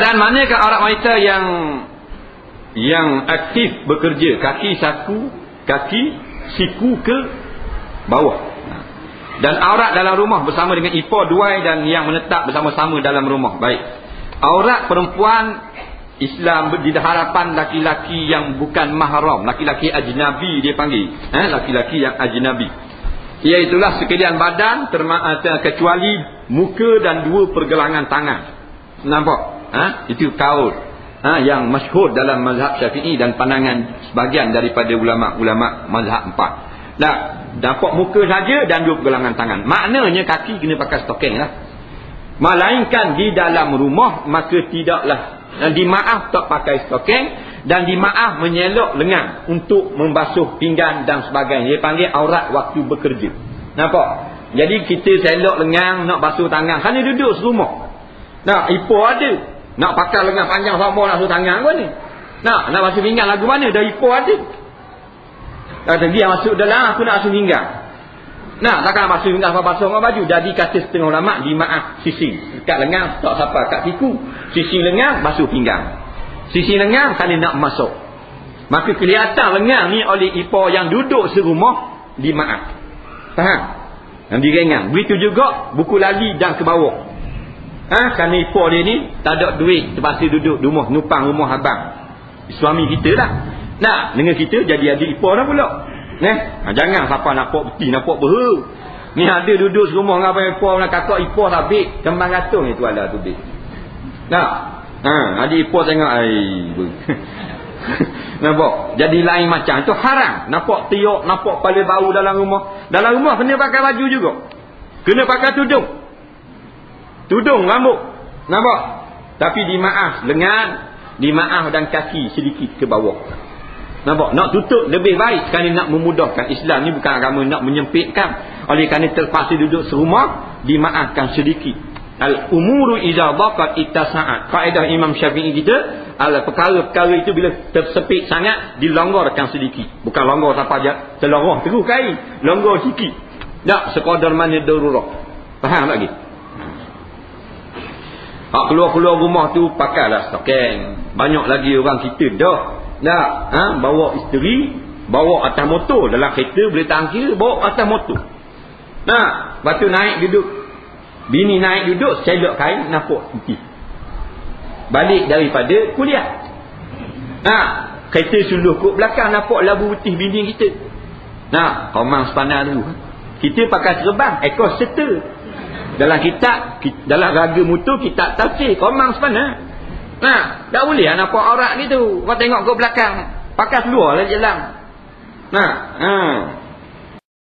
Keadaan manakah aurat wanita yang yang aktif bekerja? Kaki saku kaki siku ke bawah? Dan aurat dalam rumah bersama dengan ipar duai dan yang menetap bersama-sama dalam rumah. Baik. Aurat perempuan Islam di harapan laki-laki yang bukan mahram. Laki-laki ajnabi dia panggil. Eh laki-laki yang ajnabi. Iaitulah sekalian badan terma- eh, kecuali muka dan dua pergelangan tangan. Nampak ha? itu kaul ha, yang masyhur dalam mazhab syafi'i dan pandangan sebagian daripada ulama-ulama mazhab empat. Nah, dapat muka saja dan dua pergelangan tangan. Maknanya kaki kena pakai stocking lah. Melainkan di dalam rumah maka tidaklah dan dimaaf tak pakai stocking dan dimaaf menyelok lengan untuk membasuh pinggan dan sebagainya. Dia panggil aurat waktu bekerja. Nampak? Jadi kita selok lengan nak basuh tangan. Dia duduk serumah. Nah ipo ada nak pakai lengan panjang sama nak suruh tangan pun ni. Nak, nak basuh pinggang lagu mana? Dah ipo ada. Kata dia masuk dalam aku nak basuh pinggang. Nak, takkan basuh pinggang apa basuh dengan baju. Jadi kata setengah ulama di maaf sisi. Dekat lengan tak siapa kat siku. Sisi lengan basuh pinggang. Sisi lengan kali nak masuk. Maka kelihatan lengan ni oleh ipo yang duduk serumah di maaf. Faham? Yang direngang. Begitu juga buku lali dan ke bawah. Ha, kerana ipar dia ni tak ada duit terpaksa duduk rumah numpang rumah abang. Suami kita lah. Nak dengan kita jadi adik ipar dah pula. Nah, ha, jangan siapa nampak beti nampak ber. Ni ada duduk serumah dengan abang ipar nak kakak ipar sabit kembang gantung itu ada tu dik. Nah. Ha, adik ipar tengok ai. nampak? Jadi lain macam itu haram. Nampak tiok, nampak kepala bau dalam rumah. Dalam rumah kena pakai baju juga. Kena pakai tudung. Tudung rambut. Nampak? Tapi dimaaf lengan, dimaaf dan kaki sedikit ke bawah. Nampak? Nak tutup lebih baik kerana nak memudahkan. Islam ni bukan agama nak menyempitkan. Oleh kerana terpaksa duduk serumah, dimaafkan sedikit. Al-umuru iza baqat ittasa'at. Kaedah Imam Syafi'i kita, al perkara-perkara itu bila tersepit sangat, dilonggarkan sedikit. Bukan longgar siapa aja, terlonggar terus kain. Longgar sikit. Tak sekadar mana darurat. Faham lagi? Hak keluar-keluar rumah tu pakailah stokeng. Banyak lagi orang kita dah. Dah. Ha? Bawa isteri. Bawa atas motor. Dalam kereta boleh kira. Bawa atas motor. Nah. Lepas tu naik duduk. Bini naik duduk. Celok kain. Nampak putih. Balik daripada kuliah. Nah. Kereta suluh kot belakang. Nampak labu putih bini kita. Nah. Komang sepanah tu. Kita pakai terbang. Ekor serta. Dalam kitab, dalam raga mutu, kitab tafsir. Komang sebenarnya. Nah, tak boleh lah nampak aurat gitu. Kau tengok ke belakang. Pakai keluar lah jalan. Nah, ha.